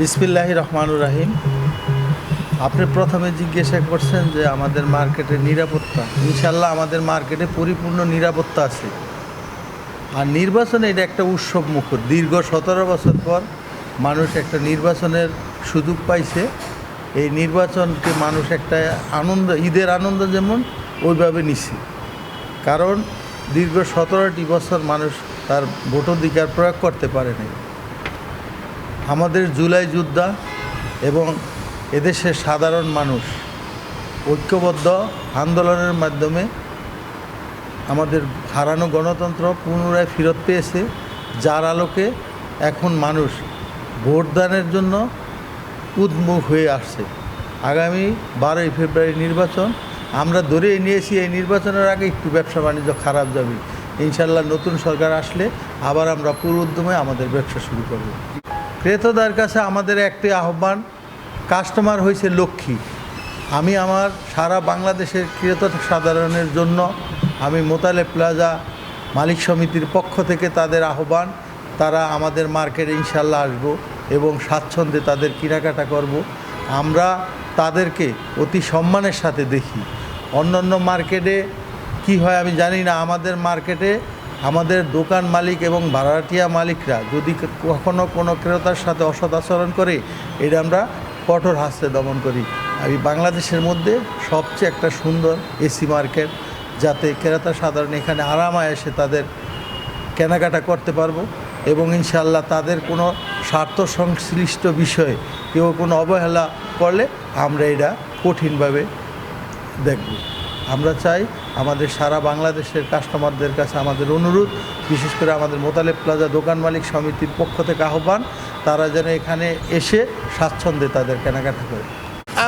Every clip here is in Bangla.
বিসমিল্লাহ রহমানুর রাহিম। আপনি প্রথমে জিজ্ঞাসা করছেন যে আমাদের মার্কেটের নিরাপত্তা। ইনশাল্লাহ আমাদের মার্কেটে পরিপূর্ণ নিরাপত্তা আছে। আর নির্বাচনে এটা একটা উৎসব মুখর। দীর্ঘ সতেরো বছর পর মানুষ একটা নির্বাচনের সুযোগ পাইছে। এই নির্বাচনকে মানুষ একটা আনন্দ, ঈদের আনন্দ যেমন ওইভাবে নিচ্ছে কারণ দীর্ঘ সতেরোটি বছর মানুষ তার ভোটাধিকার প্রয়োগ করতে পারেনি আমাদের জুলাই যোদ্ধা এবং এদেশের সাধারণ মানুষ, ঐক্যবদ্ধ আন্দোলনের মাধ্যমে আমাদের হারানো গণতন্ত্র পুনরায় ফেরত পেয়েছে, যার আলোকে এখন মানুষ ভোটদানের জন্য উদ্মুখ হয়ে আসছে। আগামী বারোই ফেব্রুয়ারি নির্বাচন, আমরা ধরেই নিয়েছি এই নির্বাচনের আগে একটু ব্যবসা বাণিজ্য খারাপ যাবে। ইনশাল্লাহ নতুন সরকার আসলে আবার আমরা পুরো উদ্যমে আমাদের ব্যবসা শুরু করব। ক্রেতাদের কাছে আমাদের একটি আহ্বান, কাস্টমার হয়েছে লক্ষ্মী। আমি আমার সারা বাংলাদেশের ক্রেতা সাধারণের জন্য আমি মোতালে প্লাজা মালিক সমিতির পক্ষ থেকে তাদের আহ্বান, তারা আমাদের মার্কেটে ইনশাল্লাহ আসব এবং স্বাচ্ছন্দ্যে তাদের কেনাকাটা করব। আমরা তাদেরকে অতি সম্মানের সাথে দেখি। অন্যান্য মার্কেটে কি হয় আমি জানি না, আমাদের মার্কেটে আমাদের দোকান মালিক এবং ভাড়াটিয়া মালিকরা যদি কখনো কোনো ক্রেতার সাথে অসৎ আচরণ করে, এটা আমরা কঠোর হাস্তে দমন করি। আমি বাংলাদেশের মধ্যে সবচেয়ে একটা সুন্দর এসি মার্কেট, যাতে ক্রেতা সাধারণ এখানে আরামায় এসে তাদের কেনাকাটা করতে পারব এবং ইনশাল্লাহ তাদের কোনো স্বার্থ সংশ্লিষ্ট বিষয়ে কেউ কোনো অবহেলা করলে আমরা এটা কঠিনভাবে দেখব। আমরা চাই আমাদের সারা বাংলাদেশের কাস্টমারদের কাছে আমাদের অনুরোধ, বিশেষ করে আমাদের মোতালেব প্লাজা দোকান মালিক সমিতির পক্ষ থেকে আহ্বান, তারা যেন এখানে এসে স্বাচ্ছন্দ্যে তাদের কেনাকাটা করে।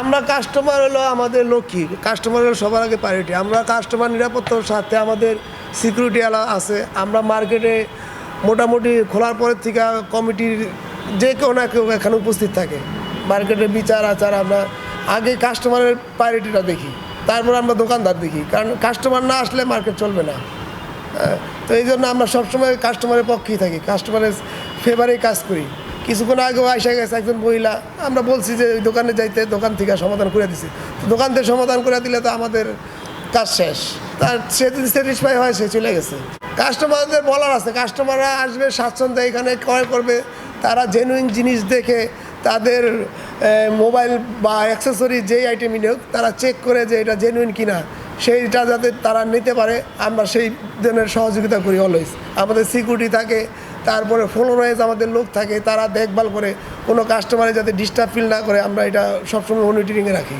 আমরা কাস্টমার হলো আমাদের লক্ষ্মী কাস্টমার হলো সবার আগে প্রায়োরিটি আমরা কাস্টমার নিরাপত্তার সাথে আমাদের সিকিউরিটি আলা আছে। আমরা মার্কেটে মোটামুটি খোলার পরের থেকে কমিটির যে কেউ না কেউ এখানে উপস্থিত থাকে। মার্কেটের বিচার আচার আমরা আগে কাস্টমারের প্রায়োরিটিটা দেখি। তারপর আমরা দোকানদার দেখি কারণ কাস্টমার না আসলে মার্কেট চলবে না। হ্যাঁ, তো এই জন্য আমরা সবসময় কাস্টমারের পক্ষেই থাকি কাস্টমারের ফেভারেই কাজ করি। কিছুক্ষণ আগেও আসা গেছে একজন মহিলা আমরা বলছি যে ওই দোকানে যাইতে দোকান থেকে সমাধান করে দিছি। দোকান থেকে সমাধান করে দিলে তো আমাদের কাজ শেষ। তার সে যদি স্যাটিসফাই হয় সে চলে গেছে। কাস্টমারদের বলার আছে কাস্টমাররা আসবে স্বাচ্ছন্দ্য এখানে ক্রয় করবে তারা জেনুইন জিনিস দেখে তাদের মোবাইল বা অ্যাক্সেসরি যেই আইটেমই নেওক তারা চেক করে যে এটা জেনুইন কিনা। সেইটা যাতে তারা নিতে পারে, আমরা সেই জনের সহযোগিতা করি অলওয়েজ আমাদের সিকিউরিটি থাকে, তারপরে ফলোরাইজ আমাদের লোক থাকে, তারা দেখভাল করে, কোনো কাস্টমারে যাতে ডিস্টার্ব ফিল না করে, আমরা এটা সবসময় মনিটরিংয়ে রাখি।